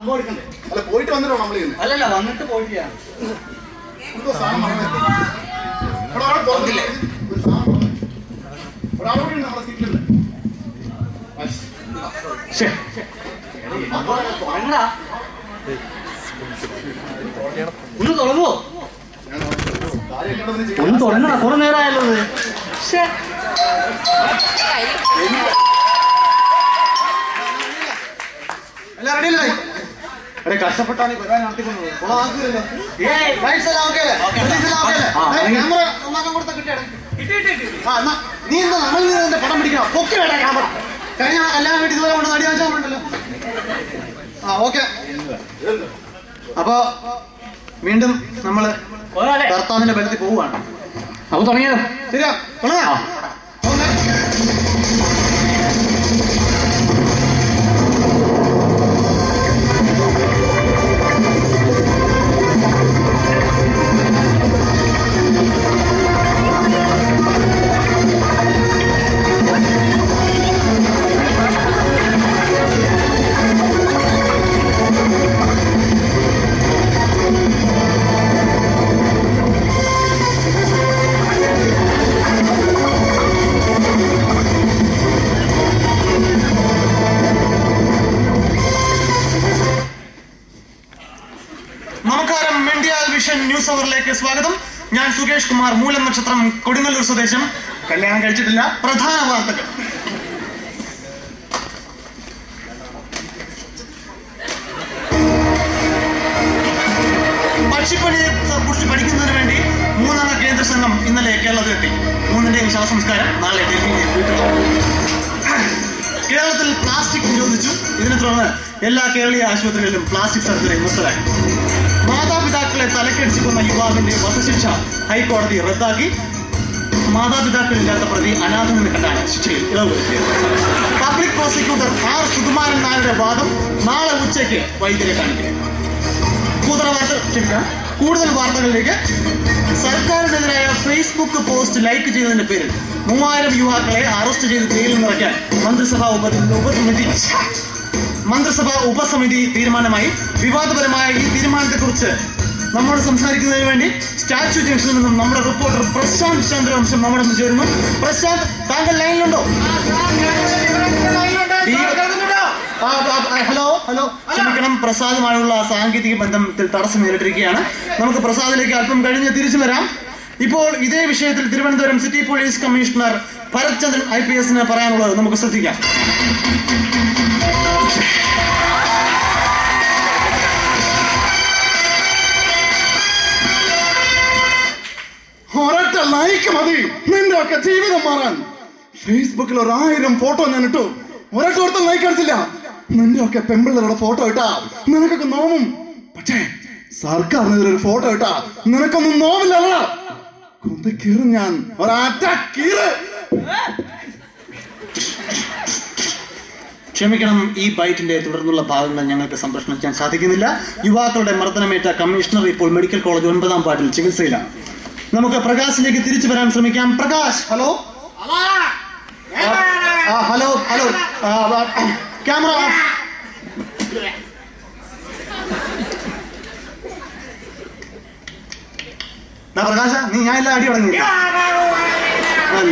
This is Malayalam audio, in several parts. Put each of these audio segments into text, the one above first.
അല്ല പോയിട്ട് വന്നിട്ടോ നമ്മൾ അല്ലല്ല വന്നിട്ട് പോയിട്ടില്ല. സാധനം തുറന്നു. ഒന്ന് ഒന്ന് തുടങ്ങടാ കുറെ നേരമായല്ലോ ശേ അല്ല എല്ലാം റെഡി അല്ലേ കഷ്ടപ്പെട്ടാണ് ഈ പരിപാടി നടത്തിക്കൊണ്ടത്. കൊളാക്കില്ലല്ലോ ക്യാമറ ഒന്നാക്കാൻ കൊടുത്ത കിട്ടിയാണ് നീ എന്താ നമ്മൾ നിന്റെ പടം പിടിക്കണം. പൊക്കി വേണ്ട ക്യാമറ കഴിഞ്ഞ കല്യാണം വീട്ടിൽ ഇതുപോലെ കൊണ്ട് നടി വാങ്ങിച്ചാൽ ഉണ്ടല്ലോ ആ ഓക്കെ. അപ്പൊ വീണ്ടും നമ്മൾ? ഭർത്താവിന്റെ ബലത്തിൽ പോവുകയാണ്. അപ്പൊ തുടങ്ങിയാലോ ശരിയാ? തുടങ്ങാം. വിഷൻ ന്യൂസ് അവറിലേക്ക് സ്വാഗതം. ഞാൻ സുകേഷ് കുമാർ മൂലം നക്ഷത്രം കൊടുങ്ങല്ലൂർ സ്വദേശം. കല്യാണം കഴിച്ചിട്ടില്ല. പ്രധാന വാർത്തകൾ. പക്ഷിപ്പണിയെ കുറിച്ച് പഠിക്കുന്നതിന് വേണ്ടി മൂന്നംഗ കേന്ദ്ര സംഘം ഇന്നലെ കേരളത്തിലെത്തി. മൂന്നിന്റെയും ശവസംസ്കാരം നാളെ കേരളത്തിൽ പ്ലാസ്റ്റിക് നിരോധിച്ചു. ഇതിനെ തുടർന്ന് എല്ലാ കേരളീയ ആശുപത്രികളിലും പ്ലാസ്റ്റിക് സർജറി നിർത്തലാക്കി മാതാപിതാക്കളെ തലക്കടിച്ചു കൊന്ന യുവാവിന്റെ വധശിക്ഷ ഹൈക്കോടതി റദ്ദാക്കി. മാതാപിതാക്കളില്ലാത്ത പ്രതി അനാഥം എന്ന് കണ്ടാണ് ശിക്ഷയിൽ ഇളവ് വരുത്തിയത്. പബ്ലിക് പ്രോസിക്യൂട്ടർ ആർ സുകുമാരൻ നായരുടെ വാദം നാളെ ഉച്ചയ്ക്ക് വൈദ്യരെ കാണിക്കും. കൂടുതൽ വാർത്തകളിലേക്ക്. സർക്കാരിനെതിരായ ഫേസ്ബുക്ക് പോസ്റ്റ് ലൈക്ക് ചെയ്തതിന്റെ പേരിൽ മൂവായിരം യുവാക്കളെ അറസ്റ്റ് ചെയ്ത് ജയിലിൽ നിറയ്ക്കാൻ മന്ത്രിസഭാ ഉപ ഉപസമിതി മന്ത്രിസഭാ ഉപസമിതി തീരുമാനമായി വിവാദപരമായ ഈ തീരുമാനത്തെക്കുറിച്ച് നമ്മോട് സംസാരിക്കുന്നതിന് വേണ്ടി സ്റ്റാച്യു ജംഗ്ഷനിൽ നിന്നും നമ്മുടെ റിപ്പോർട്ടർ പ്രശാന്ത് ചന്ദ്രവംശം നമ്മുടെ ഒന്ന് ചേരുന്നു. പ്രശാന്ത് താങ്കൾ ലൈനിലുണ്ടോ? Hello hello. ക്ഷമിക്കണം പ്രസാദുമായുള്ള സാങ്കേതിക ബന്ധത്തിൽ തടസ്സം നേരിട്ടിരിക്കുകയാണ്. നമുക്ക് പ്രസാദിലേക്ക് അല്പം കഴിഞ്ഞ് തിരിച്ചു വരാം. ഇപ്പോൾ ഇതേ വിഷയത്തിൽ Thiruvananthapuram city police commissioner Bharath Chandran I P എസിന് പറയാനുള്ളത് നമുക്ക് ശ്രദ്ധിക്കാം. ഒരൊറ്റ ലൈക്ക് മതി. നിന്റെ ഒക്കെ ജീവിതം മാറാൻ. ഫേസ്ബുക്കിൽ ഒരു ആയിരം ഫോട്ടോ ഞാൻ ഇട്ടു. ഒരൊറ്റ ലൈക്ക് അടിച്ചില്ല. നിന്റെ ഒക്കെ പെമ്പിള്ളരുടെ ഫോട്ടോ ഇട്ടാ. നിനക്കൊക്കെ നോവും. പക്ഷേ സർക്കാരിനെതിരെ ഒരു ഫോട്ടോ ഇട്ടാ. നിനക്കൊന്നും നോവില്ല കൊന്ത കീറും ഞാൻ. കീറ്. ക്ഷമിക്കണം ഈ ബൈറ്റിന്റെ തുടർന്നുള്ള ഭാഗങ്ങൾ ഞങ്ങൾക്ക് സംപ്രേഷണം ചെയ്യാൻ സാധിക്കുന്നില്ല. യുവാക്കളുടെ മർദ്ദനമേറ്റ കമ്മീഷണർ ഇപ്പോൾ മെഡിക്കൽ കോളേജ് ഒൻപതാം പാട്ടിൽ ചികിത്സയിലാണ്. നമുക്ക് പ്രകാശിലേക്ക് തിരിച്ചു വരാൻ ശ്രമിക്കാം. Prakash hello? Hello hello. Camera പ്രകാശ നീ ഞാൻ എല്ലാം അടി തുടങ്ങി.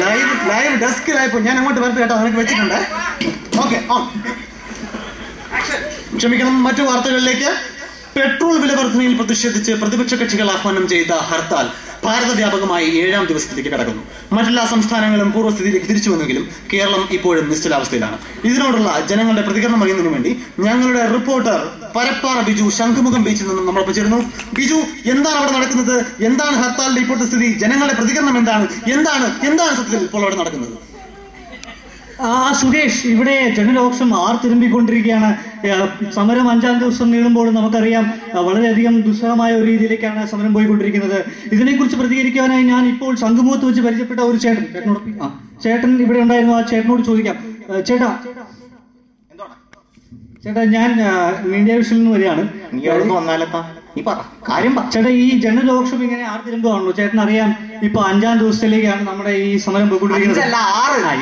ലൈവ് ലൈവ് ഡെസ്കിലായപ്പോ ഞാൻ അങ്ങോട്ട് വരട്ടെ കേട്ടോ. നിനക്ക് വെച്ചിട്ടുണ്ട്. ഓക്കെ ഓൺ ക്ഷമിക്കണം മറ്റു വാർത്തകളിലേക്ക്. പെട്രോൾ വില വർധനയിൽ പ്രതിഷേധിച്ച് പ്രതിപക്ഷ കക്ഷികൾ ആഹ്വാനം ചെയ്ത ഹർത്താൽ. ഭാരത വ്യാപകമായി ഏഴാം ദിവസത്തിലേക്ക് കടക്കുന്നു. മറ്റെല്ലാ സംസ്ഥാനങ്ങളും പൂർവസ്ഥിതിയിലേക്ക് തിരിച്ചു വന്നെങ്കിലും കേരളം ഇപ്പോഴും നിശ്ചലാവസ്ഥയിലാണ്. ഇതിനോടുള്ള ജനങ്ങളുടെ പ്രതികരണം അറിയുന്നതിനു വേണ്ടി ഞങ്ങളുടെ റിപ്പോർട്ടർ പരപ്പാറ ബിജു ശംഖുമുഖം ബീച്ചിൽ നിന്നും നമ്മളൊപ്പം ചേരുന്നു. ബിജു എന്താണ് അവിടെ നടക്കുന്നത്? എന്താണ് ഹർത്താലിന്റെ ഇപ്പോഴത്തെ സ്ഥിതി? ജനങ്ങളുടെ പ്രതികരണം എന്താണ്? എന്താണ് എന്താണ് സത്യത്തിൽ ഇപ്പോൾ അവിടെ നടക്കുന്നത്? ആ സുരേഷ് ഇവിടെ ജനരോക്ഷം ആർ തിരുമ്പിക്കൊണ്ടിരിക്കുകയാണ്. സമരം അഞ്ചാം ദിവസം നീളുമ്പോൾ നമുക്കറിയാം വളരെയധികം ദുസ്സഹമായ ഒരു രീതിയിലേക്കാണ് സമരം പോയിക്കൊണ്ടിരിക്കുന്നത്. ഇതിനെക്കുറിച്ച് പ്രതികരിക്കാനായി ഞാൻ ഇപ്പോൾ ശംഖുമുഖത്ത് വെച്ച് പരിചയപ്പെട്ട ഒരു ചേട്ടൻ ചേട്ടനോട് ആ ചേട്ടൻ ഇവിടെ ഉണ്ടായിരുന്നു. ആ ചേട്ടനോട് ചോദിക്കാം. ചേട്ടാ ചേട്ടാ ഞാൻ മീഡിയ വിഷനിൽ നിന്ന് വരികയാണ്. നീ പറ. കാര്യം ചേട്ടാ ഈ ജനരോക്ഷം ഇങ്ങനെ ആറ് ആർത്തിരുമ്പാണല്ലോ ചേട്ടൻ അറിയാം ഇപ്പൊ അഞ്ചാം ദിവസത്തിലേക്കാണ് നമ്മുടെ ഈ സമരം പോയിക്കൊണ്ടിരിക്കുന്നത്.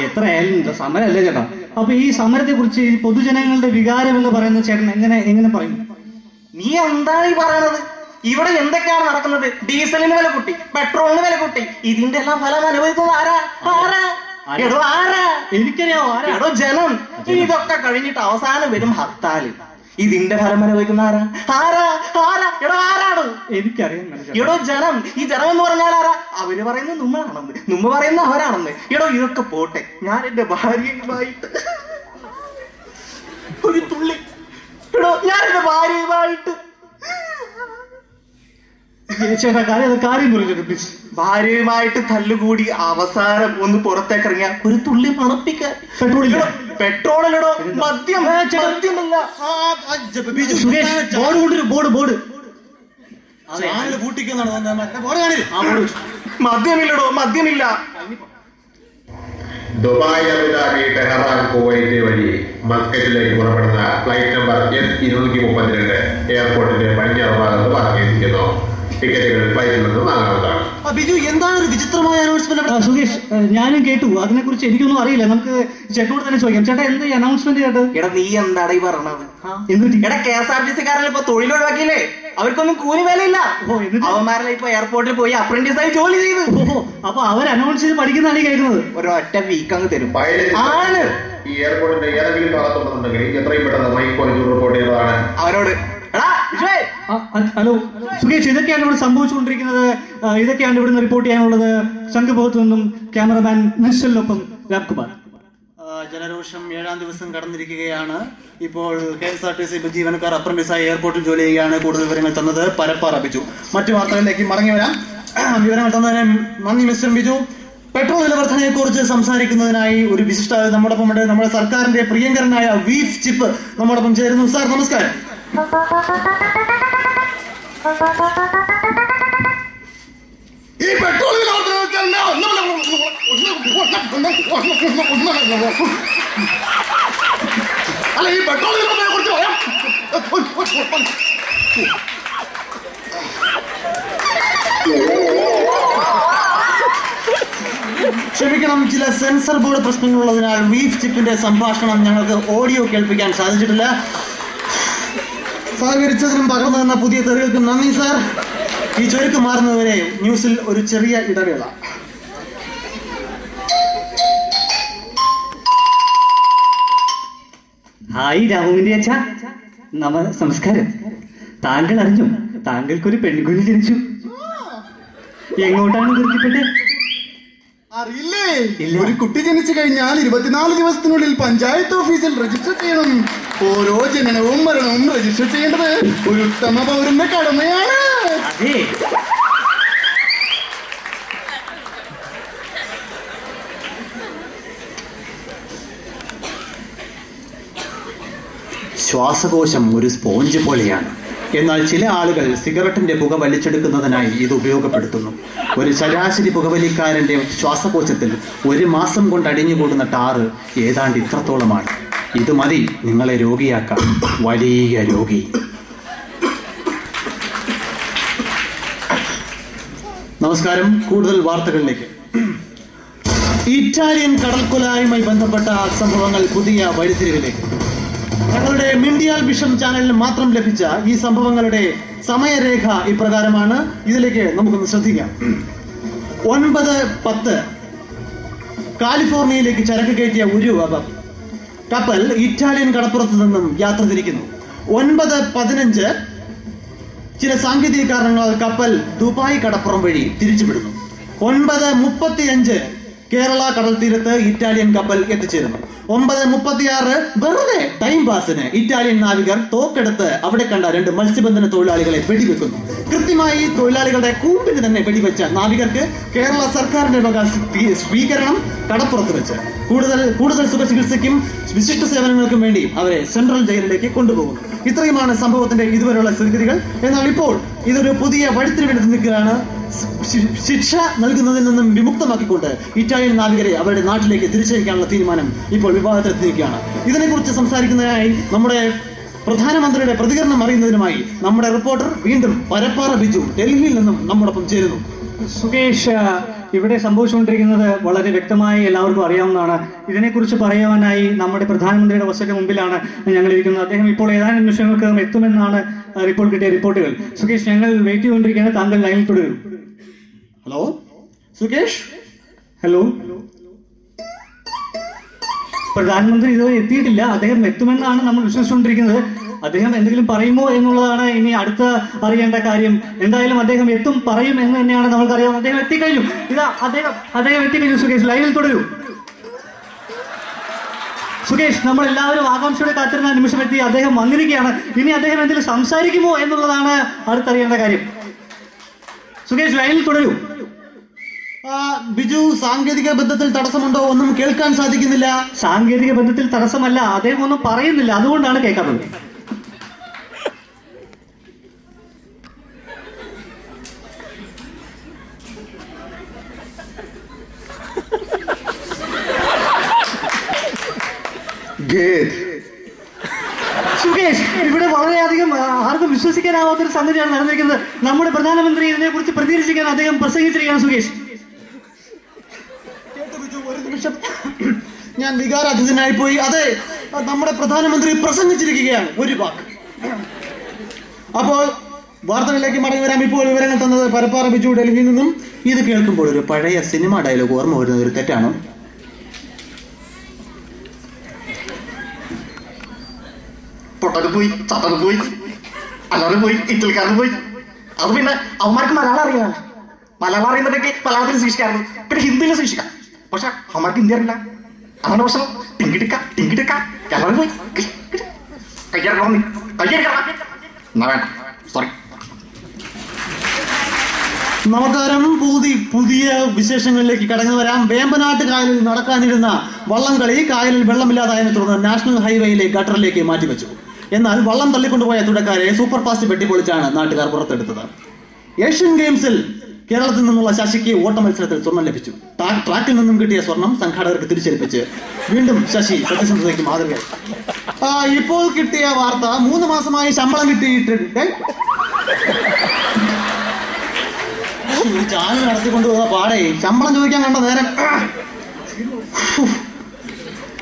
എത്രയായാലും ഇത് സമരമല്ലേ ചേട്ടാ? അപ്പൊ ഈ സമരത്തെ കുറിച്ച് ഈ പൊതുജനങ്ങളുടെ വികാരം എന്ന് പറയുന്നത് ചേട്ടൻ എങ്ങനെ എങ്ങനെ പറയും? നീ എന്താണ് ഈ പറയണത്? ഇവിടെ എന്തൊക്കെയാണ് നടക്കുന്നത്? ഡീസലിന് വില കൂട്ടി പെട്രോളിന് വില കൂട്ടി. ഇതിന്റെ എല്ലാം ഫലം അനുഭവിക്കുന്നത് ആരാ? ആരാ? എടോ ആരാ? എനിക്കറിയാവോ ആരാ? എടോ ജനം. ഇതൊക്കെ കഴിഞ്ഞിട്ട് അവസാനം വരും ഹർത്താൽ. ഇതിന്റെ ഫലം അനുഭവിക്കുന്ന ആരാ? ആരാ? ആരാ? എടോ ആരാണ്? എനിക്കറിയാം എടോ ജനം. ഈ ജനം എന്ന് പറഞ്ഞാൽ ആരാ? അവർ പറയുന്നത് നുമ്മാണെന്ന് നുമ്മ പറയുന്ന അവരാണെന്ന്. എടോ ഇതൊക്കെ പോട്ടെ. ഞാൻ എന്റെ ഭാര്യയുമായിട്ട് ഒരു തുള്ളി. എടോ ഞാൻ എന്റെ ഭാര്യയുമായിട്ട് കാര്യം അത് ഭാര്യയുമായിട്ട് തല്ലുകൂടി അവസാനം ഒന്ന് പുറത്തേക്ക് ഇറങ്ങിയ ഒരു തുള്ളി മണപ്പിക്കാൻ പെട്രോൾ പെട്രോളിലോ മദ്യം മദ്യമില്ല. Board board board. മദ്യമില്ലടോ മദ്യമില്ല. Dubai Abu Dhabi Tehran Kuwait വഴി മസ്കറ്റിലേക്ക് പുറപ്പെടുന്ന ഫ്ലൈറ്റ് നമ്പർ എസ് ഇരുന്നൂറ്റി മുപ്പത്തിരണ്ട്. എയർപോർട്ടിന്റെ പടിഞ്ഞാറ് ഭാഗത്ത് പാർക്ക് ചെയ്തിരിക്കുന്നു ടിക്കറ്റുകൾ ഫ്ലൈറ്റിൽ നിന്ന് വാങ്ങാവുന്നതാണ് ബിജു എന്താണ് ഒരു വിചിത്രമായ അനൗൺസ്മെന്റ് ആ, സുകേഷ് ഞാനും കേട്ടു. അതിനെ കുറിച്ച് എനിക്കൊന്നും അറിയില്ല. നമുക്ക് ചേട്ടനോട് തന്നെ ചോദിക്കാം. ചേട്ടാ എന്ത് അനൗൺസ്മെന്റ് ചേട്ടാ? എടാ നീ എന്താണ് ഈ പറഞ്ഞത്? എന്നിട്ട് എടാ K S R T C കാരണം ഇപ്പൊ തൊഴിലൊഴിവാക്കിയില്ലേ? അവർക്കൊന്നും കൂലി വേലയില്ല. ഓ, എന്നിട്ട്? അവന്മാരെല്ലാം ഇപ്പൊ എയർപോർട്ടിൽ പോയി അപ്രന്റീസ് ആയി ജോലി ചെയ്തു. അപ്പൊ അവർ അനൗൺസ് ചെയ്ത് പഠിക്കുന്നതാണ് ഈ കേൾക്കുന്നത് ഒരൊറ്റ വീക്ക് അങ്ങ് തരും. ആണ്. ഈ എയർപോർട്ടിന്റെ ഏതെങ്കിലും ഭാഗത്തുണ്ടെന്നുണ്ടെങ്കിൽ എത്രയും പെട്ടെന്ന് മൈക്ക് കുറച്ച് റിപ്പോർട്ട് ചെയ്തതാണ്. ആ, ഹലോ. സുകേഷ് ഇതൊക്കെയാണ് ഇവിടെ സംഭവിച്ചുകൊണ്ടിരിക്കുന്നത്. ഇതൊക്കെയാണ് ഇവിടുന്ന് റിപ്പോർട്ട് ചെയ്യാനുള്ളത്. ശംഖുഭവത്ത് നിന്നും ക്യാമറമാൻ നിശ്ചലിനൊപ്പം രാംകുമാർ. ജനരോഷം ഏഴാം ദിവസം കടന്നിരിക്കുകയാണ്. ഇപ്പോൾ K S R T C ജീവനക്കാർ അപ്രന്റീസായി എയർപോർട്ടിൽ ജോലി ചെയ്യുകയാണ്. കൂടുതൽ വിവരങ്ങൾ തന്നത് പരപ്പറപ്പിച്ചു ബിജു. മറ്റു വാർത്തകളിലേക്ക് മടങ്ങി വരാം. വിവരങ്ങൾ തന്നതിന് നന്ദി മിസ്റ്റർ ബിജു. പെട്രോൾ വില വർധനയെ കുറിച്ച് സംസാരിക്കുന്നതിനായി ഒരു വിശിഷ്ട നമ്മോടൊപ്പം ഉണ്ട് നമ്മുടെ സർക്കാരിന്റെ പ്രിയങ്കരനായ വീഫ് ചിപ്പ് നമ്മോടൊപ്പം ചേരുന്നു. സാർ നമസ്കാരം. ഈ പെട്രോൾ? അല്ല ഈ പെട്രോൾ കുറിച്ച് പറയാം. ക്ഷമിക്കണം ചില സെൻസർ ബോർഡ് പ്രശ്നങ്ങളുള്ളതിനാൽ വീഫ് ചിപ്പിന്റെ സംഭാഷണം ഞങ്ങൾക്ക് ഓഡിയോ കേൾപ്പിക്കാൻ സാധിച്ചിട്ടില്ല. സഹകരിച്ചതിനും പകർന്നു തന്ന പുതിയ തെറികൾക്കും നന്ദി സാർ. ഈ ചുരുക്ക് മാറുന്നതുവരെ ന്യൂസിൽ ഒരു ചെറിയ ഇടവേള. ഹായ് രാമുവിന്റെ അച്ഛ. നമ നമസ്കാരം. താങ്കൾ അറിഞ്ഞു? താങ്കൾക്കൊരു പെൺകുഞ്ഞ് ജനിച്ചു. എങ്ങോട്ടാണ് അറിയില്ലേ. ഒരു കുട്ടി ജനിച്ചു കഴിഞ്ഞാൽ ഇരുപത്തിനാല് ദിവസത്തിനുള്ളിൽ പഞ്ചായത്ത് ഓഫീസിൽ രജിസ്റ്റർ ചെയ്യണം. ഓരോ ജനനവും മരണവും രജിസ്റ്റർ ചെയ്യേണ്ടത് ഒരു ഉത്തമ പൗരന്റെ കടമയാണ്. ശ്വാസകോശം ഒരു സ്പോഞ്ച് പോലെയാണ്. എന്നാൽ ചില ആളുകൾ സിഗരറ്റിന്റെ പുക വലിച്ചെടുക്കുന്നതിനായി ഇത് ഉപയോഗപ്പെടുത്തുന്നു. ഒരു ശരാശരി പുകവലിക്കാരന്റെ ശ്വാസകോശത്തിൽ ഒരു മാസം കൊണ്ട് അടിഞ്ഞുകൂടുന്ന ടാറ് ഏതാണ്ട് ഇത്രത്തോളമാണ്. ഇത് മതി നിങ്ങളെ രോഗിയാക്കാം. വലിയ രോഗി. നമസ്കാരം കൂടുതൽ വാർത്തകളിലേക്ക്. ഇറ്റാലിയൻ കടൽക്കൊലായുമായി ബന്ധപ്പെട്ട സംഭവങ്ങൾ പുതിയ വഴിത്തിരിവിലേക്ക് ഞങ്ങളുടെ മിണ്ടിയാൽ വിഷം ചാനലിൽ മാത്രം ലഭിച്ച ഈ സംഭവങ്ങളുടെ സമയരേഖ ഇപ്രകാരമാണ്. ഇതിലേക്ക് നമുക്കൊന്ന് ശ്രദ്ധിക്കാം. ഒൻപത് പത്ത് കാലിഫോർണിയയിലേക്ക് ചരക്ക് കയറ്റിയ ഒരു അപ- കപ്പൽ ഇറ്റാലിയൻ കടപ്പുറത്ത് നിന്നും യാത്ര തിരിക്കുന്നു. ഒൻപത് പതിനഞ്ച് ചില സാങ്കേതിക കാരണങ്ങളാൽ കപ്പൽ ദുബായ് കടപ്പുറം വഴി തിരിച്ചുവിടുന്നു. ഒൻപത് മുപ്പത്തിയഞ്ച് കേരള കടൽ തീരത്ത് ഇറ്റാലിയൻ കപ്പൽ എത്തിച്ചേരുന്നു. ഒമ്പത് മുപ്പത്തിയാറ് വെറുതെ ടൈം പാസിന് ഇറ്റാലിയൻ നാവികർ തോക്കെടുത്ത് അവിടെ കണ്ട രണ്ട് മത്സ്യബന്ധന തൊഴിലാളികളെ വെടിവെക്കുന്നു. കൃത്യമായി തൊഴിലാളികളുടെ കൂമ്പിന് തന്നെ വെടിവെച്ച നാവികർക്ക് കേരള സർക്കാരിന്റെ വക സ്വീ- സ്വീകരണം കടപ്പുറത്ത് വെച്ച്. കൂടുതൽ കൂടുതൽ സുഖചികിത്സയ്ക്കും വിശിഷ്ട സേവനങ്ങൾക്കും വേണ്ടി അവരെ സെൻട്രൽ ജയിലിലേക്ക് കൊണ്ടുപോകുന്നു. ഇത്രയുമാണ് സംഭവത്തിന്റെ ഇതുവരെയുള്ള സ്ഥിതിഗതികൾ. എന്നാൽ ഇപ്പോൾ ഇതൊരു പുതിയ വഴിത്തിരിവിലെത്തി നിൽക്കുകയാണ്. ശിക്ഷ നൽകുന്നതിൽ നിന്നും വിമുക്തമാക്കിക്കൊണ്ട് ഇറ്റാലിയൻ നാവികരെ അവരുടെ നാട്ടിലേക്ക് തിരിച്ചയക്കാനുള്ള തീരുമാനം ഇപ്പോൾ വിവാദത്തിലെത്തിയിരിക്കുകയാണ് ഇതിനെക്കുറിച്ച് സംസാരിക്കുന്നതിനായി നമ്മുടെ പ്രധാനമന്ത്രിയുടെ പ്രതികരണം അറിയുന്നതിനുമായി നമ്മുടെ റിപ്പോർട്ടർ വീണ്ടും പരപ്പാറ ബിജു ഡൽഹിയിൽ നിന്നും നമ്മോടൊപ്പം ചേരുന്നു. സുകേഷ് ഇവിടെ സംഭവിച്ചുകൊണ്ടിരിക്കുന്നത് വളരെ വ്യക്തമായി എല്ലാവർക്കും അറിയാവുന്നതാണ്. ഇതിനെക്കുറിച്ച് പറയുവാനായി നമ്മുടെ പ്രധാനമന്ത്രിയുടെ വസതിക്ക് മുമ്പിലാണ് ഞങ്ങൾ ഇരിക്കുന്നത് അദ്ദേഹം ഇപ്പോൾ ഏതാനും നിമിഷങ്ങൾക്കകം എത്തുമെന്നാണ് റിപ്പോർട്ട് കിട്ടിയ റിപ്പോർട്ടുകൾ. സുകേഷ് ഞങ്ങൾ വെയിറ്റ് ചെയ്തുകൊണ്ടിരിക്കുകയാണ്. താങ്കൾ ലൈനിൽ തുടരും. ഹലോ സുകേഷ്? ഹലോ പ്രധാനമന്ത്രി ഇതുവരെ എത്തിയിട്ടില്ല. അദ്ദേഹം എത്തുമെന്നാണ് നമ്മൾ വിശ്വസിച്ചുകൊണ്ടിരിക്കുന്നത്. അദ്ദേഹം എന്തെങ്കിലും പറയുമോ എന്നുള്ളതാണ് ഇനി അടുത്ത അറിയേണ്ട കാര്യം. എന്തായാലും അദ്ദേഹം എത്തും പറയും എന്ന് തന്നെയാണ് നമ്മൾക്കറിയാം. അദ്ദേഹം എത്തിക്കഴിഞ്ഞു. ഇതാ അദ്ദേഹം അദ്ദേഹം എത്തിക്കഴിഞ്ഞു സുകേഷ്. ലൈവിൽ തുടരൂ. സുകേഷ് നമ്മൾ എല്ലാവരും ആകാംക്ഷയോടെ കാത്തിരുന്ന നിമിഷം എത്തി അദ്ദേഹം വന്നിരിക്കുകയാണ്. ഇനി അദ്ദേഹം എന്തെങ്കിലും സംസാരിക്കുമോ എന്നുള്ളതാണ് അടുത്തറിയേണ്ട കാര്യം. സുകേഷ് ലൈനിൽ തുടരൂ. ബിജു സാങ്കേതിക ബന്ധത്തിൽ തടസ്സമുണ്ടോ ഒന്നും കേൾക്കാൻ സാധിക്കുന്നില്ല. സാങ്കേതിക ബന്ധത്തിൽ തടസ്സമല്ല അദ്ദേഹം ഒന്നും പറയുന്നില്ല. അതുകൊണ്ടാണ് കേൾക്കാത്തത്. സുകേഷ് ഇവിടെ വളരെയധികം ആർക്കും വിശ്വസിക്കാനാവാത്തൊരു സംഗതിയാണ് നടന്നിരിക്കുന്നത്. നമ്മുടെ പ്രധാനമന്ത്രി ഇതിനെ കുറിച്ച് പ്രതികരിച്ചിരിക്കാൻ അദ്ദേഹം പ്രസംഗിച്ചിരിക്കുകയാണ് സുകേഷ് കേട്ടോ ബിജു ഒരു നിമിഷം ഞാൻ വികാരാധിതനായി പോയി അതെ നമ്മുടെ പ്രധാനമന്ത്രി പ്രസംഗിച്ചിരിക്കുകയാണ്. ഒരു വാക്ക്. അപ്പോൾ വാർത്തകളിലേക്ക് മടങ്ങി വരാം. ഇപ്പോൾ വിവരങ്ങൾ തന്നത് പരപ്പാറ ബിജു ഡൽഹിയിൽ നിന്നും. ഇത് കേൾക്കുമ്പോൾ ഒരു പഴയ സിനിമ ഡയലോഗ് ഓർമ്മ വരുന്നത് ഒരു തെറ്റാണ്? പൊട്ടത് പോയി ചത്തത് പോയി. അല്ലാതെ പോയി ഇറ്റലിക്കാരന് പോയി. അത് പിന്നെ അവന്മാർക്ക് മലയാളം അറിയാം. മലയാളം അറിയുന്നതൊക്കെ മലയാളത്തിൽ ശിക്ഷിക്കാറുണ്ട് പിന്നെ ഹിന്ദിയിൽ ശിക്ഷിക്കാം പക്ഷെ അവന്മാർക്ക് ഹിന്ദി അറിയില്ല. പ്രശ്നം ടിങ്കിടിക്ക ടിങ്കിടിക്ക എല്ലാവരും പോയി കയ്യറക്കണം നീ കയ്യറക്കണം എന്നാ വേണ്ട സോറി നമസ്കാരം പുതി പുതിയ വിശേഷങ്ങളിലേക്ക് കടന്നു വരാം. വേമ്പനാട്ട് കായലിൽ നടക്കാനിരുന്ന വള്ളംകളി കായലിൽ വെള്ളമില്ലാതായതിനെ തുടർന്ന് നാഷണൽ ഹൈവേയിലെ ഗട്ടറിലേക്ക് മാറ്റിവെച്ചു. എന്നാൽ വള്ളം തള്ളിക്കൊണ്ടുപോയ തുടക്കാരെ സൂപ്പർ ഫാസ്റ്റ് വെട്ടിപ്പൊളിച്ചാണ് നാട്ടുകാർ പുറത്തെടുത്തത്. ഏഷ്യൻ ഗെയിംസിൽ കേരളത്തിൽ നിന്നുള്ള ശശിക്ക് ഓട്ട മത്സരത്തിൽ സ്വർണം ലഭിച്ചു. ട്രാക്കിൽ നിന്നും കിട്ടിയ സ്വർണം സംഘാടകർക്ക് തിരിച്ചേൽപ്പിച്ച് വീണ്ടും ശശി സത്യസന്ധതയ്ക്ക് മാതൃക ആ, ഇപ്പോൾ കിട്ടിയ വാർത്ത മൂന്ന് മാസമായി ശമ്പളം കിട്ടിയിട്ടുണ്ട്. ചാനൽ നടത്തിക്കൊണ്ട് പോകുന്ന പാടേ ശമ്പളം ചോദിക്കാൻ കണ്ട നേരം.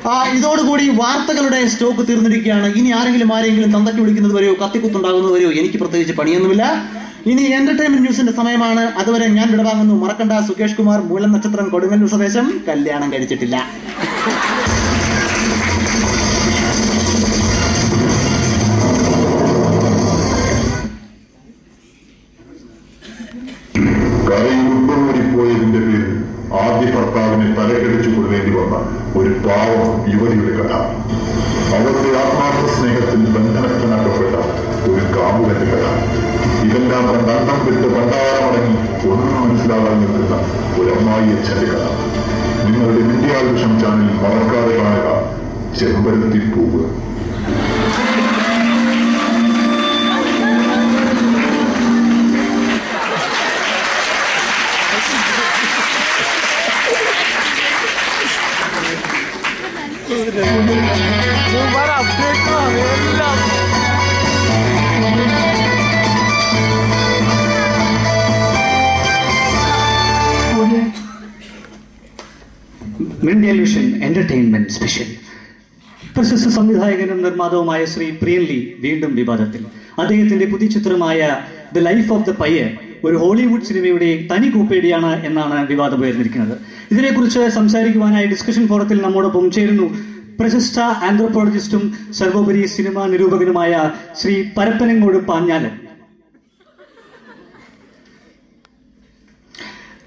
ആ ഇതോടുകൂടി വാർത്തകളുടെ സ്റ്റോക്ക് തീർന്നിരിക്കുകയാണ്. ഇനി ആരെങ്കിലും ആരെങ്കിലും തന്തയ്ക്ക് വിളിക്കുന്നത് വരെയോ കത്തിക്കുത്തുണ്ടാകുന്നത് വരെയോ എനിക്ക് പ്രത്യേകിച്ച് പണിയൊന്നുമില്ല. ഇനി എന്റർടൈൻമെന്റ് ന്യൂസിന്റെ സമയമാണ്. അതുവരെ ഞാൻ വിടവാങ്ങുന്നു മറക്കണ്ട. സുകേഷ് കുമാർ മൂലം നക്ഷത്രം കൊടുങ്ങല്ലൂർ സ്വദേശം. കല്യാണം കഴിച്ചിട്ടില്ല. പോയതിന്റെ പേരിൽ ആദ്യ ഭർത്താവിനെ തലകടിച്ചു കൊല്ലേണ്ടി വന്ന ഒരു പാവം യുവതിയുടെ കഥ. അവരുടെ ആത്മാർത്ഥ സ്നേഹത്തിൽ ബന്ധനസ്ഥനാക്കപ്പെട്ട ഒരു കാമുകന്റെ കഥ. ഇതെല്ലാം കണ്ട് അന്നം വിട്ട് പണ്ടാറമടങ്ങി ഒന്നും മനസ്സിലാകാൻ നിൽക്കുന്ന ഒരു അമ്മായി അച്ഛന്റെ കഥ. നിങ്ങളുടെ ഇന്ത്യ വിഷം ചാനൽ മറക്കാതെ കാണുക. ചെമ്പരത്തി പൂവ്. മീഡിയ വിഷൻ എന്റർടൈൻമെന്റ് സ്പെഷ്യൽ പ്രശസ്ത സംവിധായകനും നിർമ്മാതാവുമായ ശ്രീ പ്രിയൻലി വീണ്ടും വിവാദത്തിൽ. അദ്ദേഹത്തിന്റെ പുതിയ ചിത്രമായ ദ ലൈഫ് ഓഫ് ദ പയ്യ ഒരു ഹോളിവുഡ് സിനിമയുടെ തനി കൂപ്പേടിയാണ് എന്നാണ് വിവാദം ഉയർന്നിരിക്കുന്നത്. ഇതിനെക്കുറിച്ച് സംസാരിക്കുവാനായി ഡിസ്കഷൻ ഫോറത്തിൽ നമ്മോടൊപ്പം ചേരുന്നു പ്രശസ്ത ആന്ത്രോപോളജിസ്റ്റും സർവോപരി സിനിമാ നിരൂപകനുമായ ശ്രീ പരപ്പനങ്ങോട് പാഞ്ഞാലൻ.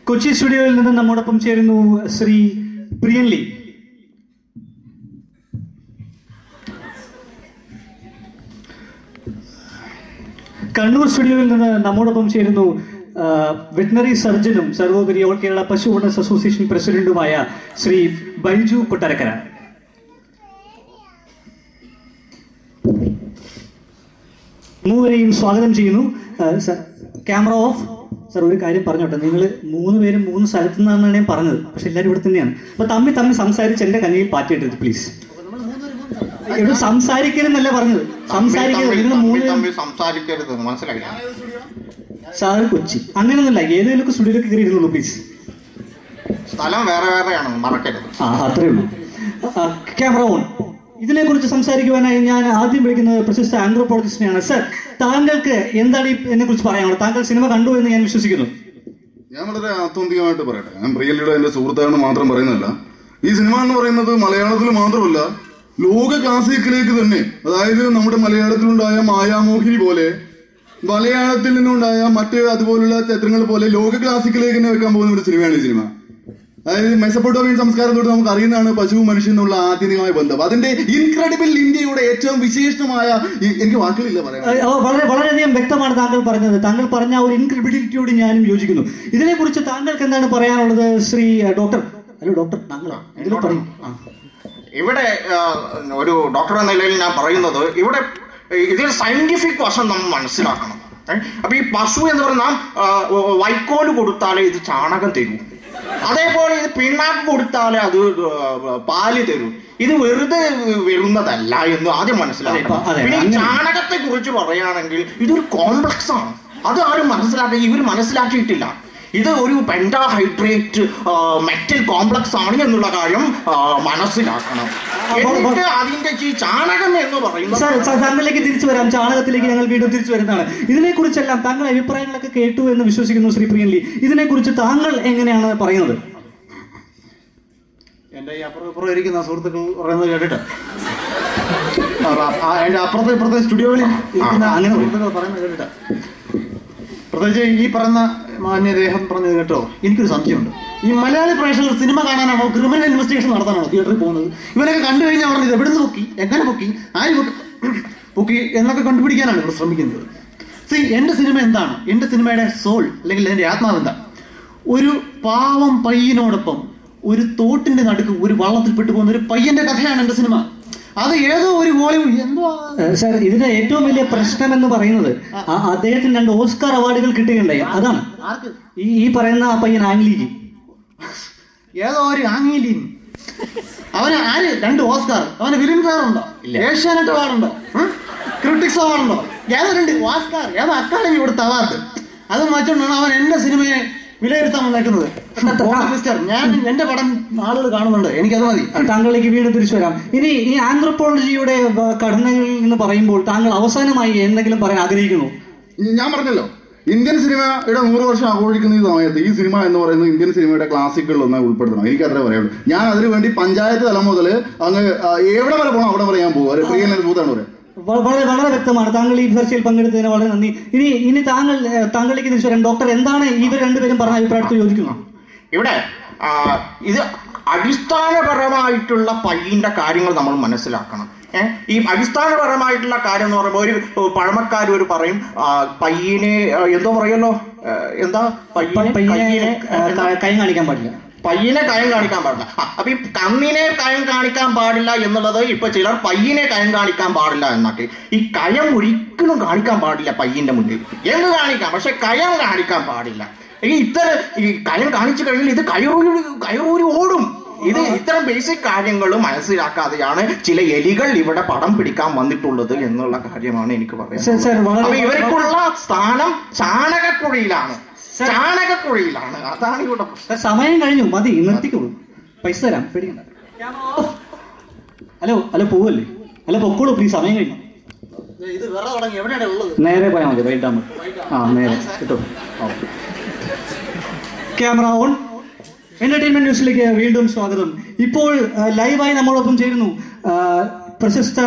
കൊച്ചി സ്റ്റുഡിയോയിൽ നിന്ന് നമ്മോടൊപ്പം ചേരുന്നു ശ്രീ പ്രിയൻലി കണ്ണൂർ സ്റ്റുഡിയോയിൽ നിന്ന് നമ്മോടൊപ്പം ചേരുന്നു വെറ്റിനറി സർജനും സർവോപരി ഓൾ കേരള പശു ഓണേഴ്സ് അസോസിയേഷൻ പ്രസിഡന്റുമായ ശ്രീ ബൈജു കൊട്ടാരക്കര. മൂവരെയും സ്വാഗതം ചെയ്യുന്നു. ക്യാമറ ഓഫ് സർ ഒരു കാര്യം പറഞ്ഞോട്ടെ. നിങ്ങൾ മൂന്ന് പേരും മൂന്ന് സ്ഥലത്ത് നിന്നാണ് ഞാൻ പറഞ്ഞത്. പക്ഷെ എല്ലാവരും ഇവിടെ തന്നെയാണ്. അപ്പൊ തമ്മി തമ്മി സംസാരിച്ച് എന്റെ കഞ്ഞിയിൽ പാറ്റിയിട്ടത് പ്ലീസ് ഇവിടെ പറഞ്ഞത്? സംസാരിക്കരുത്. നിങ്ങൾ മൂന്ന് സംസാരിക്കരുത്. മനസ്സിലായി? സാർ കൊച്ചി. അങ്ങനെയൊന്നുമില്ല. ഏതെങ്കിലും സ്റ്റുഡിയോയിലേക്ക് കയറി ഇരുന്നുള്ളൂ പ്ലീസ് സ്ഥലം വേറെ വേറെയാണ്. മറക്കരുത്. ആ അത്രേ ഉള്ളൂ. Camera on. ഇതിനെക്കുറിച്ച് സംസാരിക്കുവാനായി ഞാൻ ആദ്യം വിളിക്കുന്നത് പ്രശസ്ത ആന്ത്രോപോളജിസ്റ്റിനെയാണ്. സർ താങ്കൾക്ക് എന്താണ് എന്നെ കുറിച്ച് പറയാനുള്ളത്? താങ്കൾ സിനിമ കണ്ടു എന്ന് ഞാൻ വിശ്വസിക്കുന്നു. ഞാൻ വളരെ ആത്യന്തികമായിട്ട് പറയട്ടെ. ഞാൻ പ്രിയലിയുടെ എന്റെ സുഹൃത്താണെന്ന് മാത്രം പറയുന്നില്ല ഈ സിനിമ എന്ന് പറയുന്നത് മലയാളത്തിൽ മാത്രമല്ല ലോക ക്ലാസിക്കിലേക്ക് തന്നെ അതായത് നമ്മുടെ മലയാളത്തിലുണ്ടായ മായാമോഹിനി പോലെ മലയാളത്തിൽ നിന്നുണ്ടായ മറ്റ് അതുപോലുള്ള ചിത്രങ്ങൾ പോലെ ലോക ക്ലാസിക്കിലേക്ക് തന്നെ വെക്കാൻ പോകുന്ന ഒരു സിനിമയാണ് ഈ സിനിമ. അതായത് മെസപ്പൊട്ടോമിയൻ സംസ്കാരം തൊട്ട് നമുക്ക് അറിയുന്നതാണ് പശു മനുഷ്യൻ എന്നുള്ള ആത്യന്തികമായ ബന്ധം. അതിന്റെ ഇൻക്രെഡിബിൾ ഇന്ത്യയുടെ ഏറ്റവും വിശേഷമായ എനിക്ക് വാക്കുകളില്ല പറയാൻ ഏഹ്, വളരെ വളരെയധികം വ്യക്തമാണ് താങ്കൾ പറഞ്ഞത്. താങ്കൾ പറഞ്ഞ ഒരു ഇൻക്രെഡിബിലിറ്റിയോട് ഞാനും യോജിക്കുന്നു. ഇതിനെക്കുറിച്ച് താങ്കൾക്ക് എന്താണ് പറയാനുള്ളത് ശ്രീ ഡോക്ടർ? ഹലോ ഡോക്ടർ താങ്കളാ? പറയും. ഇവിടെ ഒരു ഡോക്ടർ എന്ന നിലയിൽ ഞാൻ പറയുന്നത് ഇവിടെ ഇതിൽ സയന്റിഫിക് വശം നമ്മൾ മനസ്സിലാക്കണം? അപ്പൊ ഈ പശു എന്ന് പറഞ്ഞാൽ വൈക്കോൽ കൊടുത്താലേ ഇത് ചാണകം തരൂ. അതേപോലെ ഇത് പിണ്ണാക്ക് കൊടുത്താലേ അത് പാൽ തരൂ. ഇത് വെറുതെ വരുന്നതല്ല എന്ന് ആദ്യം മനസ്സിലാക്കണം. പിന്നെ ചാണകത്തെ കുറിച്ച് പറയുകയാണെങ്കിൽ ഇതൊരു കോംപ്ലക്സ് ആണ് അത് ആരും മനസ്സിലാക്കി ഇവർ മനസ്സിലാക്കിയിട്ടില്ല. ഇത് ഒരു പെൻഡാഹൈഡ്രേറ്റ് മെറ്റൽ കോംപ്ലക്സ് ആണ് എന്നുള്ള കാര്യം മനസ്സിലാക്കണം. എന്നിട്ട് അതിന്റെ ഈ ചാണകം എന്ന് പറയുന്നത് സാർ തിരിച്ചു വരാം. ചാണകത്തിലേക്ക് ഞങ്ങൾ വീണ്ടും തിരിച്ചു വരുന്നതാണ്. ഇതിനെക്കുറിച്ചെല്ലാം താങ്കൾ അഭിപ്രായങ്ങളൊക്കെ കേട്ടു എന്ന് വിശ്വസിക്കുന്നു ശ്രീ പ്രിയൻലി ഇതിനെക്കുറിച്ച് താങ്കൾ എങ്ങനെയാണ് പറയുന്നത്? എന്റെ ഈ അപ്പുറം ഇപ്പുറം ഇരിക്കുന്ന സുഹൃത്തുക്കൾ പറയുന്നത് കേട്ടിട്ട്. എന്റെ അപ്പുറത്തെ ഇപ്പുറത്തെ സ്റ്റുഡിയോയിൽ ഇരിക്കുന്ന അങ്ങനെ സുഹൃത്തുക്കൾ പറയുന്നത് കേട്ടിട്ട്. പ്രത്യേകിച്ച് ഈ പറയുന്ന മാന്യദേഹം പറഞ്ഞത് കേട്ടോ. എനിക്കൊരു സംശയമുണ്ട്. ഈ മലയാളി പ്രേക്ഷകർ സിനിമ കാണാനാണോ ക്രിമിനൽ ഇൻവെസ്റ്റിഗേഷൻ നടത്താനാണോ തിയേറ്ററിൽ പോകുന്നത്? ഇവരൊക്കെ കണ്ടു കഴിഞ്ഞാൽ പറഞ്ഞത് എവിടെ നിന്ന് പൊക്കി? എങ്ങനെ പൊക്കി? ആര് പൊക്കി? പൊക്കി എന്നൊക്കെ കണ്ടുപിടിക്കാനാണ് ഇവർ ശ്രമിക്കുന്നത്. സി എന്റെ സിനിമ എന്താണ്? എന്റെ സിനിമയുടെ സോൾ അല്ലെങ്കിൽ എന്റെ ആത്മാവ് എന്താണ്? ഒരു പാവം പയ്യനോടൊപ്പം ഒരു തോട്ടിന്റെ നടുക്ക് ഒരു വള്ളത്തിൽ പെട്ടു പോകുന്ന ഒരു പയ്യന്റെ കഥയാണ് എന്റെ സിനിമ. അത് ഏതോ ഒരു ബോളിവുഡ് എന്തോ സാർ ഇതിന്റെ ഏറ്റവും വലിയ പ്രശ്നം എന്ന് പറയുന്നത് അദ്ദേഹത്തിന് രണ്ട് ഓസ്കാർ അവാർഡുകൾ കിട്ടുകയുണ്ടായി. അതാണ്. ഈ ഈ പറയുന്ന ആ പയ്യൻ ആംഗ്ലിക്ക് ഏതോ ഒരു ആംഗ്ലീൻ അവന് ആര്? രണ്ട് ഓസ്കാർ. അവന് ഫിലിം ഫെയർ ഉണ്ടോ? ഏഷ്യാനെറ്റ് അവാർഡ് ഉണ്ടോ? ക്രിട്ടിക്സ് അവാർഡ് ഉണ്ടോ? ഏതോ രണ്ട് ഓസ്കാർ. ഏതോ അക്കാദമി കൊടുത്ത അവാർഡ്. അത് വെച്ചോണ്ടാണ് അവൻ എന്റെ സിനിമയെ വിലയിരുത്താൻ വന്നേക്കുന്നത്. മിസ്റ്റർ ഞാൻ എന്റെ പടം ആളുകൾ കാണുന്നുണ്ട്. എനിക്കത് മതി. താങ്കളിലേക്ക് വീണ്ടും തിരിച്ചു വരാം. ഇനി ഈ ആന്ത്രപ്പോളജിയുടെ ഘടനകളിൽ നിന്ന് പറയുമ്പോൾ താങ്കൾ അവസാനമായി എന്തെങ്കിലും പറയാൻ ആഗ്രഹിക്കുന്നു? ഞാൻ പറഞ്ഞല്ലോ. ഇന്ത്യൻ സിനിമയുടെ നൂറ് വർഷം ആഘോഷിക്കുന്ന ഈ സമയത്ത് ഈ സിനിമ എന്ന് പറയുന്നത് ഇന്ത്യൻ സിനിമയുടെ ക്ലാസിക്കുകളിൽ ഒന്നായി ഉൾപ്പെടുത്തണം. എനിക്ക് അത്രേ പറയുള്ളൂ ഞാൻ അതിനുവേണ്ടി പഞ്ചായത്ത് തലം മുതൽ അങ്ങ് എവിടെ വരെ പോകണം അവിടെ വരെ ഞാൻ പോകും. പ്രിയ ഭൂതാണ് പറയാം വളരെ വളരെ വ്യക്തമാണ്. താങ്കൾ ഈ ചർച്ചയിൽ പങ്കെടുത്തതിന് വളരെ നന്ദി. ഇനി ഇനി താങ്കൾ താങ്കളിലേക്ക് തിരിച്ചു വരാം ഡോക്ടർ എന്താണ് ഇവർ രണ്ടുപേരും പറഞ്ഞ അഭിപ്രായത്തിൽ യോജിക്കുന്നു ഇവിടെ ഇത് അടിസ്ഥാനപരമായിട്ടുള്ള പയ്യന്റെ കാര്യങ്ങൾ നമ്മൾ മനസ്സിലാക്കണം? ഈ അടിസ്ഥാനപരമായിട്ടുള്ള കാര്യം എന്ന് പറയുമ്പോൾ ഒരു പഴമക്കാർ ഒരു പറയും പയ്യനെ എന്തോ പറയല്ലോ? എന്താ? പയ്യനെ കൈ കാണിക്കാൻ പാടില്ല. പയ്യനെ കയം കാണിക്കാൻ പാടില്ല. അപ്പൊ ഈ കണ്ണിനെ കയം കാണിക്കാൻ പാടില്ല എന്നുള്ളത് ഇപ്പൊ ചിലർ പയ്യനെ കയം കാണിക്കാൻ പാടില്ല എന്നൊക്കെ. ഈ കയം ഒരിക്കലും കാണിക്കാൻ പാടില്ല പയ്യന്റെ മുന്നിൽ. എന്ത് കാണിക്കാം? പക്ഷെ കയം കാണിക്കാൻ പാടില്ല. ഈ ഇത്തരം ഈ കയം കാണിച്ചു കഴിഞ്ഞാൽ ഇത് കയറൂരി കയറൂരി ഓടും. ഇത് ഇത്തരം ബേസിക് കാര്യങ്ങൾ മനസ്സിലാക്കാതെയാണ് ചില എലികൾ ഇവിടെ പടം പിടിക്കാൻ വന്നിട്ടുള്ളത് എന്നുള്ള കാര്യമാണ് എനിക്ക് പറയുന്നത് അപ്പൊ ഇവർക്കുള്ള സ്ഥാനം ചാണകക്കുഴിയിലാണ്. ചാണകക്കുഴിയിലാണ്. അതാണ് ഇവിടെ പ്രശ്നം. സമയം കഴിഞ്ഞു. മതി നിർത്തിക്കോളൂ. പൈസ തരാം പേടിക്കണ്ട. ഹലോ ഹലോ പോവല്ലേ? ഹലോ പൊക്കോളൂ പ്ലീസ് സമയം കഴിഞ്ഞു. ഇത് വേറെ തുടങ്ങി എവിടെയാണ് ഉള്ളത്? നേരെ പോയാൽ മതി വൈകിട്ടാ മതി ആ നേരെ. കിട്ടും ക്യാമറ ഓൺ എന്റർടൈൻമെന്റ് ന്യൂസിലേക്ക് വീണ്ടും സ്വാഗതം. ഇപ്പോൾ ലൈവായി നമ്മളോടൊപ്പം ചേരുന്നു പ്രശസ്ത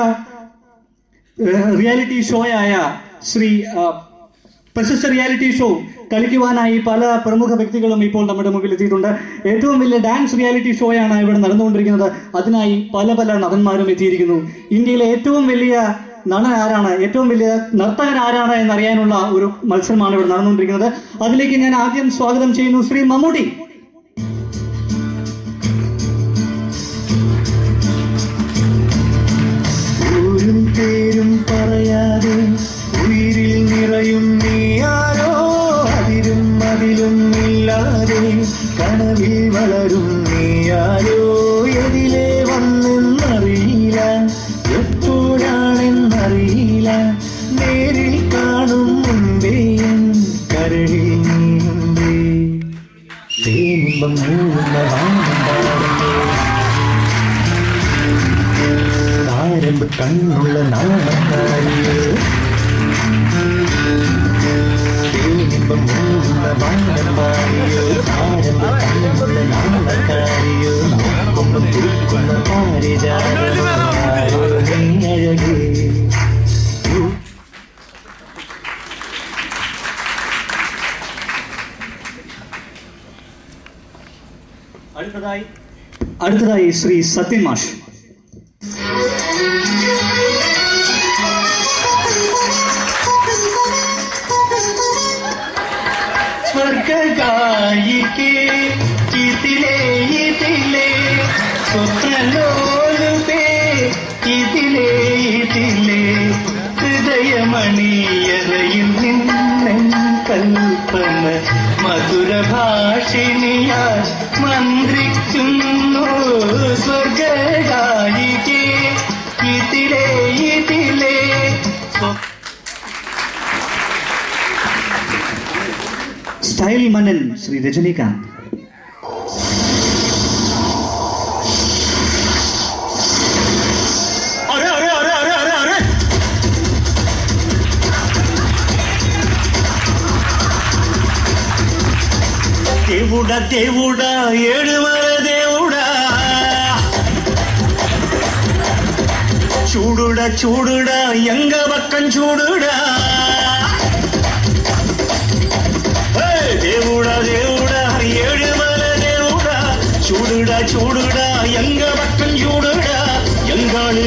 റിയാലിറ്റി ഷോയായ ശ്രീ പ്രശസ്ത റിയാലിറ്റി ഷോ കളിക്കുവാനായി പല പ്രമുഖ വ്യക്തികളും ഇപ്പോൾ നമ്മുടെ മുമ്പിൽ എത്തിയിട്ടുണ്ട്. ഏറ്റവും വലിയ ഡാൻസ് റിയാലിറ്റി ഷോയാണ് ഇവിടെ നടന്നുകൊണ്ടിരിക്കുന്നത്. അതിനായി പല പല നടന്മാരും എത്തിയിരിക്കുന്നു. ഇന്ത്യയിലെ ഏറ്റവും വലിയ നടൻ ആരാണ്? ഏറ്റവും വലിയ നർത്തകൻ ആരാണ് എന്നറിയാനുള്ള ഒരു മത്സരമാണ് ഇവിടെ നടന്നുകൊണ്ടിരിക്കുന്നത്. അതിലേക്ക് ഞാൻ ആദ്യം സ്വാഗതം ചെയ്യുന്നു ശ്രീ മമ്മൂട്ടി. പേരും പറയാതെ ഉയിരിൽ മലരും നീയാരോ എതിലെ വന്നെന്നറിയില്ല. എപ്പോഴാണെന്നറിയില്ല. നേരിൽ കാണും മുൻപേ കരളിൽ നീയുണ്ടേ. തേനിമ്പം മൂടുന്ന താരമ്പ് കണ്ണുള്ള നാളെ അടുത്തതായി ശ്രീ സത്യൻ കൽപ്പന മധുരഭാഷിണിയാൽ മന്ത്രിക്കുന്നു സ്വർഗായിക്ക് ഇതിലേ ഇതിലേ. സ്റ്റൈൽ മനൻ ശ്രീ രജനീകാന്ത്. దేవుడా దేవుడా ఏడుమల దేవుడా చూడుడా చూడుడా ఎంగ పక్కం చూడుడా ఏయ్, దేవుడా దేవుడా ఏడుమల దేవుడా చూడుడా చూడుడా எங்க பக்கம் சூடுடா எங்காளு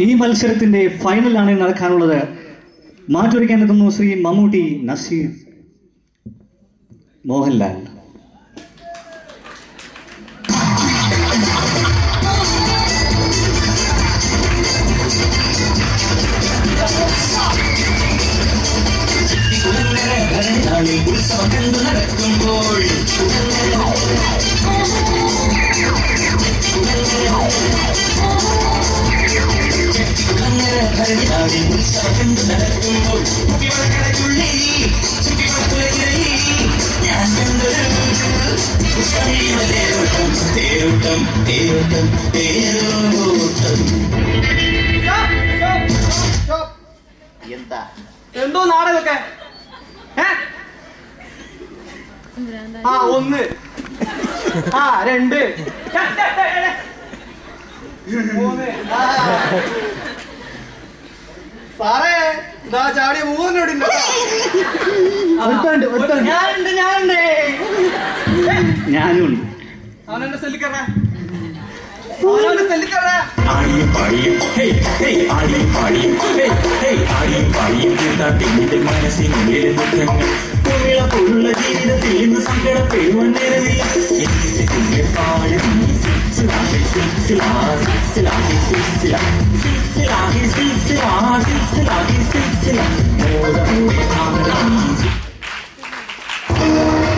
ഈ മത്സരത്തിന്റെ ഫൈനലാണ് നടക്കാനുള്ളത്. മാറ്റുരയ്ക്കാൻ എത്തുന്നു ശ്രീ മമ്മൂട്ടി നസീർ മോഹൻലാൽ. തേരോട്ടം തേരോട്ടം തേരോട്ടം എന്താ? എന്തോ നാടകമൊക്കെ. ഏ? ആ ഒന്ന്. ആ രണ്ട്. സാറേ ഇതാ ചാടി മൂന്നിനോട്. ഞാനുണ്ട് ഞാനുണ്ട്. ഞാനും ഉണ്ട്. അവനെന്റെ സെല്ലിക്കറേ അവനവന്റെ സെല്ലിക്കറേ പാടിയും ഹേയ് ഹേയ് ആടിയും പാടിയും ഹേയ് ഹേയ് ആടിയും പാടിയും തീർത്താട്ടിന്റെ മനസ്സിനുള്ളിലെ ദുഃഖങ്ങൾ. ആമലാകെ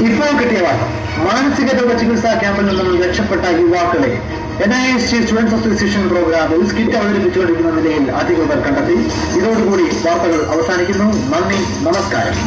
ഇപ്പോൾ കിട്ടിയവ മാനസിക രോഗ ചികിത്സാ ക്യാമ്പിൽ നിന്നും രക്ഷപ്പെട്ട യുവാക്കളെ N I S students association പ്രോഗ്രാമിൽ സ്കിറ്റ് അവതരിപ്പിച്ചുകൊണ്ടിരിക്കുന്ന നിലയിൽ അധികൃതർ കണ്ടെത്തി. ഇതോടുകൂടി വാർത്തകൾ അവസാനിക്കുന്നു. നന്ദി നമസ്കാരം.